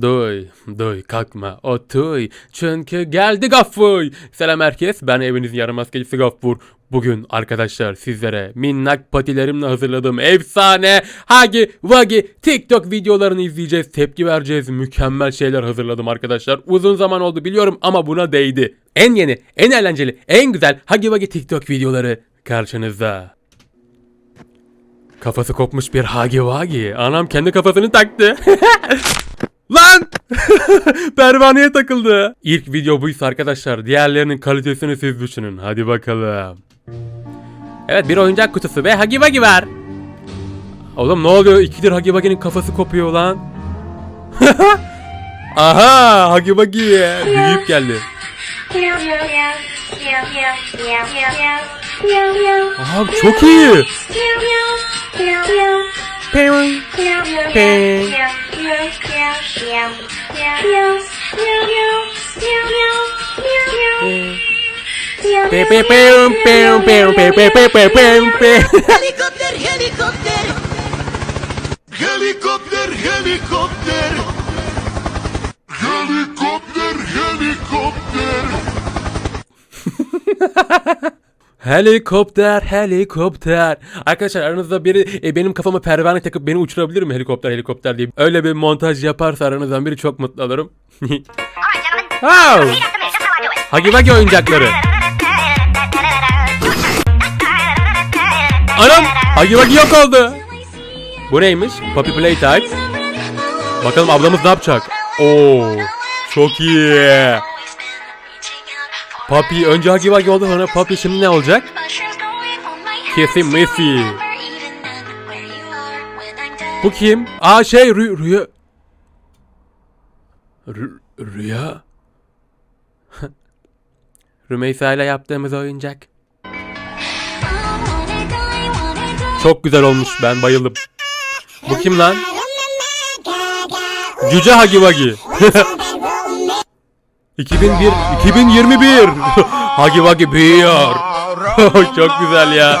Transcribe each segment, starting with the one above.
Duy, duy kalkma otuy çünkü geldi Gaffur. Selam herkes ben evinizin yarım askerisi Gaffur. Bugün arkadaşlar sizlere minnak patilerimle hazırladığım efsane Hagi Vagi TikTok videolarını izleyeceğiz. Tepki vereceğiz. Mükemmel şeyler hazırladım arkadaşlar. Uzun zaman oldu biliyorum ama buna değdi. En yeni, en eğlenceli, en güzel Hagi Vagi TikTok videoları karşınızda. Kafası kopmuş bir Hagi Vagi. Anam kendi kafasını taktı. Lan! Pervaneye takıldı. İlk video buysa arkadaşlar. Diğerlerinin kalitesini siz düşünün. Hadi bakalım. Evet bir oyuncak kutusu ve Hagi Vagi var. Oğlum ne oluyor? İkidir Hagi Vagi'nin kafası kopuyor lan. Aha! Hagi Vagi büyüyüp geldi. Aha çok iyi. Pew, pew, Helikopter, helikopter. Helicopter, helicopter, Helikopter, helikopter. Helikopter, helikopter. Arkadaşlar aranızda biri e, benim kafama pervane takıp beni uçurabilir mi helikopter helikopter diye. Öyle bir montaj yaparsa aranızdan biri çok mutlu olurum. wow. Hagi Vagi oyuncakları. Anam! Hagi Vagi yok oldu. Bu neymiş? Puppy Playtime. Bakalım ablamız ne yapacak? Oo, çok iyi. Papi önce Hagi Vagi oldu sonra Papi şimdi ne olacak? Kesin Messi. Bu kim? Aa şey rü rüya. Rü rüya. Rümeysa ile yaptığımız oyuncak. Çok güzel olmuş ben bayıldım. Bu kim lan? Cüce Hagi Vagi. 2001 2021 Hagi Vagi büyüyor. Çok güzel ya.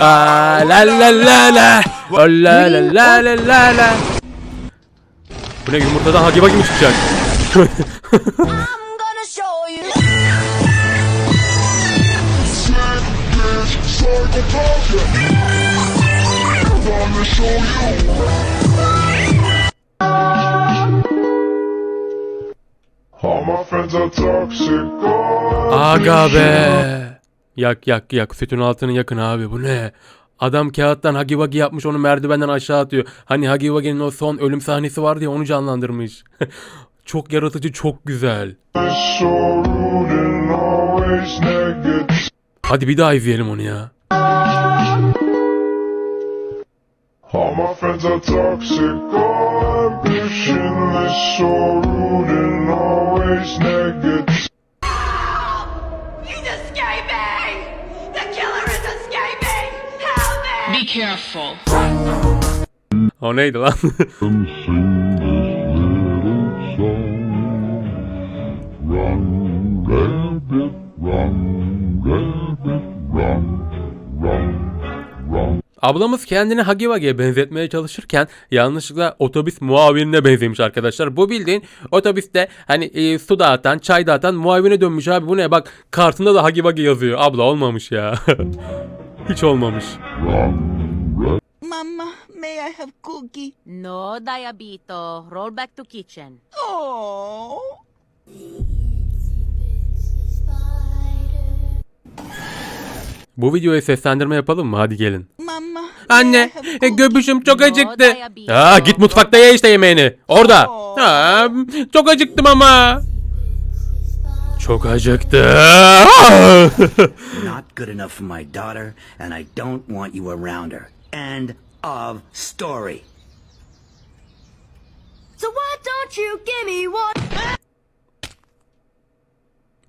Aa, la la la la. La la la la la la. Bu ne yumurtadan Hagi Vagi mi çıkacak? I'm gonna show you. Aga be. Yak yak yak sütün altını yakın abi bu ne? Adam kağıttan Hagi Vagi yapmış onu merdivenden aşağı atıyor. Hani Hagi Vagi'nin o son ölüm sahnesi vardı ya onu canlandırmış. çok yaratıcı çok güzel. Hadi bir daha izleyelim onu ya. All my friends are toxic, ambitionless, so rude and always negative. He's escaping. The killer is escaping. Help me. Be careful. O neydi lan? Ablamız kendini Hagi Vagi'ye benzetmeye çalışırken yanlışlıkla otobüs muavinine benzemiş arkadaşlar. Bu bildiğin otobüste hani e, su dağıtan, çay dağıtan muavine dönmüş abi. Bu ne bak kartında da Hagi Vagi yazıyor. Abla olmamış ya. Hiç olmamış. Mama, may I have cookie? No, Diabito. Roll back to kitchen. Oh. Bu videoya seslendirme yapalım mı? Hadi gelin. Mama. Anne, e, göbüşüm çok acıktı. Aa, git mutfakta ye işte yemeğini. Orada. Aa, çok acıktım ama. Çok acıktı. not good enough for my daughter, and I don't want you around her. End of story. So why don't you give me one?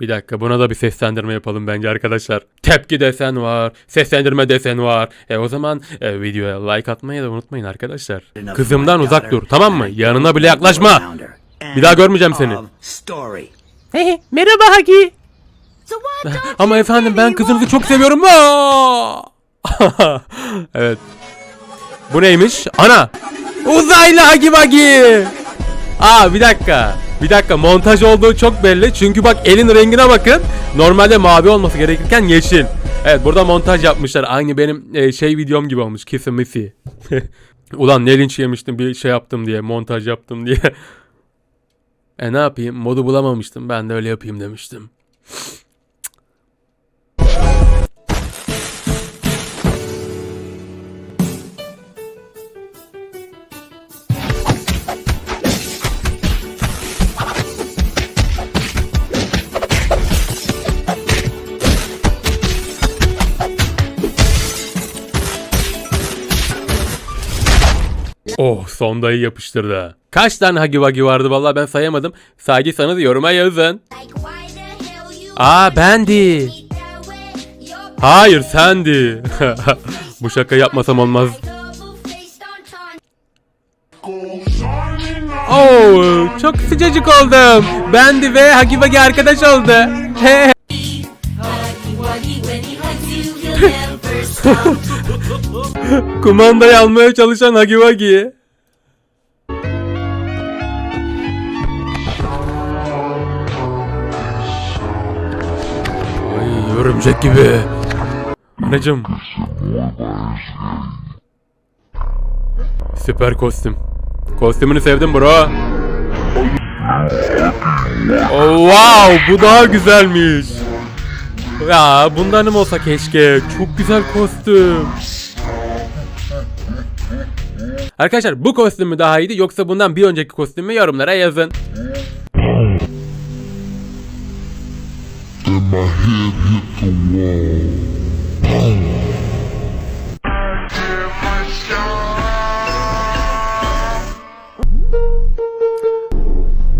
Bir dakika buna da bir seslendirme yapalım bence arkadaşlar. Tepki desen var, seslendirme desen var. E o zaman e, videoya like atmayı da unutmayın arkadaşlar. Kızımdan uzak dur tamam mı? Yanına bile yaklaşma. Bir daha görmeyeceğim seni. Story. Merhaba Hagi. Ama efendim ben kızınızı çok seviyorum. Evet. Bu neymiş? Ana. Uzaylı Hagi Vagi. Aa bir dakika. Bir dakika montaj olduğu çok belli. Çünkü bak elin rengine bakın. Normalde mavi olması gerekirken yeşil. Evet burada montaj yapmışlar. Aynı benim e, şey videom gibi olmuş. Kissy Missy. Ulan ne linç yemiştim bir şey yaptım diye. Montaj yaptım diye. e ne yapayım? Modu bulamamıştım. Ben de öyle yapayım demiştim. Oh sondayı yapıştırdı. Kaç tane Hagi Wagi vardı vallahi ben sayamadım. Saydıysanız yoruma yazın. Aa bendi. Hayır sendi. Bu şaka yapmasam olmaz. Oh çok sıcacık oldum. Bendi ve Hagi Wagi arkadaş oldu. He. Kumandayı almaya çalışan Hagi Wagi. Örümcek gibi. Anacım. Süper kostüm. Kostümünü sevdim bro. Oh, wow bu daha güzelmiş. Ya bundanım olsa keşke. Çok güzel kostüm. Arkadaşlar bu kostüm mü daha iyiydi yoksa bundan bir önceki kostüm mü yorumlara yazın. Then my head hit the wall.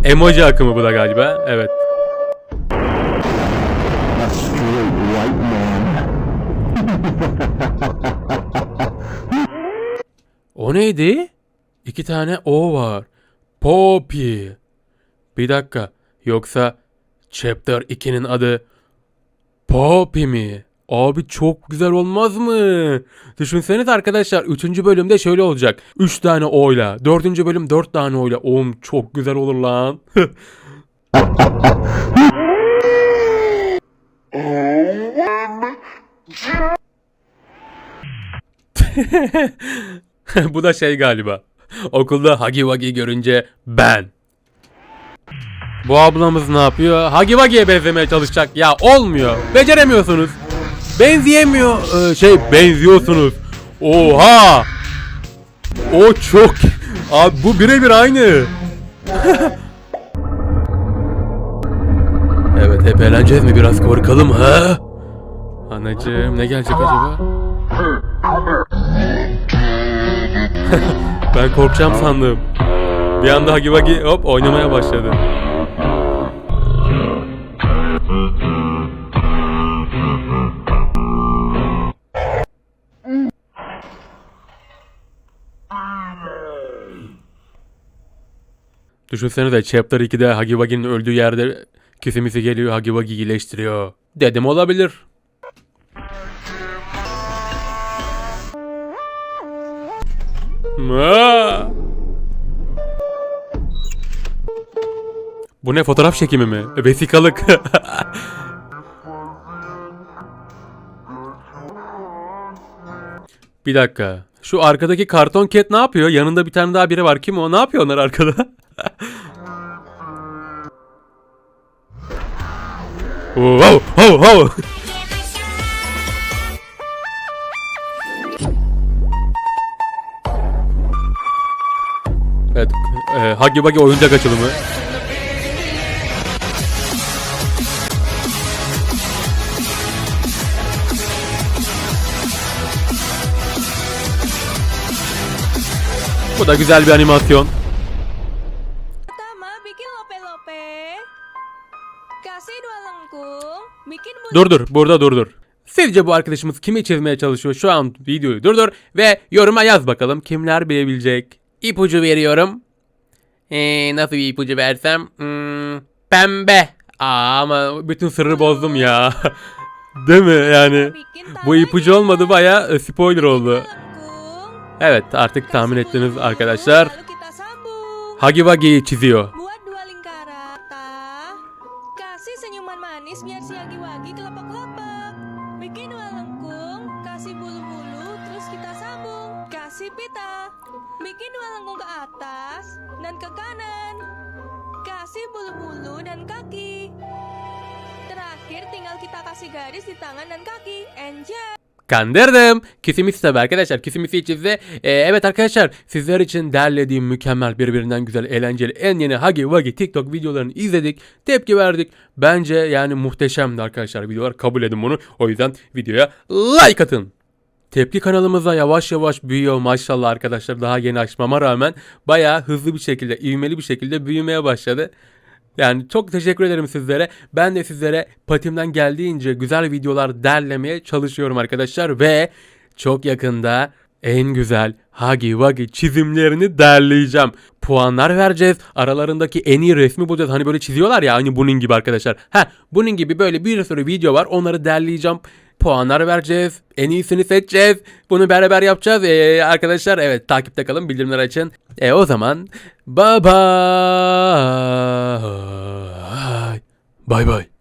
Emoji akımı bu da galiba. Evet. o neydi? İki tane O var. Poppy. Bir dakika. Yoksa Chapter 2'nin adı Poppy mi? Abi çok güzel olmaz mı? Düşünseniz arkadaşlar 3. bölümde şöyle olacak. 3 tane oyla. 4. bölüm 4 tane oyla. Oğlum çok güzel olur lan. Bu da şey galiba. Okulda Hagi Wagi görünce ben. Bu ablamız ne yapıyor? Hagi Wagi'ye benzemeye çalışacak. Ya olmuyor. Beceremiyorsunuz. Benzeyemiyor. Ee, şey benziyorsunuz. Oha! O çok. Abi bu birebir aynı. evet hep eğleneceğiz mi? Biraz korkalım ha? Anacığım ne gelecek acaba? ben korkacağım sandım. Bir anda Hagi Wagi hop oynamaya başladı. Düşünsenize Chapter 2'de Hagi Wagi'nin öldüğü yerde kesimisi geliyor Hagi Wagi iyileştiriyor. Dedim olabilir. Bu ne fotoğraf çekimi mi? Vesikalık. bir dakika. Şu arkadaki karton cat ne yapıyor? Yanında bir tane daha biri var. Kim o? Ne yapıyor onlar arkada? wow, wow, wow. Evet, e, Huggy Wuggy oyuncak açılımı. Bu da güzel bir animasyon. Dur dur burada dur dur. Sizce bu arkadaşımız kimi çizmeye çalışıyor? Şu an videoyu durdur ve yoruma yaz bakalım kimler bilebilecek. İpucu veriyorum. Ee, nasıl bir ipucu versem? Hmm, pembe. Aa, ama bütün sırrı bozdum ya. Değil mi yani? Bu ipucu olmadı baya e, spoiler oldu. Evet artık tahmin ettiniz arkadaşlar. Hagi Wagi'yi çiziyor. Lengkung ke atas dan ke kanan. Kasih bulu-bulu dan kaki. Terakhir tinggal kita kasih garis di tangan dan kaki. Enjoy! Kandırdım. Kisimisi tabi arkadaşlar. Kisimisi çizdi. Ee, evet arkadaşlar sizler için derlediğim mükemmel birbirinden güzel eğlenceli en yeni Hagi Wagi TikTok videolarını izledik. Tepki verdik. Bence yani muhteşemdi arkadaşlar videolar. Kabul edin bunu. O yüzden videoya like atın. Tepki kanalımıza yavaş yavaş büyüyor maşallah arkadaşlar. Daha yeni açmama rağmen bayağı hızlı bir şekilde, ivmeli bir şekilde büyümeye başladı. Yani çok teşekkür ederim sizlere. Ben de sizlere patimden geldiğince güzel videolar derlemeye çalışıyorum arkadaşlar. Ve çok yakında en güzel Hagi Wagi çizimlerini derleyeceğim. Puanlar vereceğiz. Aralarındaki en iyi resmi bulacağız. Hani böyle çiziyorlar ya hani bunun gibi arkadaşlar. Ha bunun gibi böyle bir sürü video var. Onları derleyeceğim. Puanlar vereceğiz. En iyisini seçeceğiz. Bunu beraber yapacağız. Ee, arkadaşlar evet takipte kalın bildirimler açın. E o zaman bye bye. Bye bye.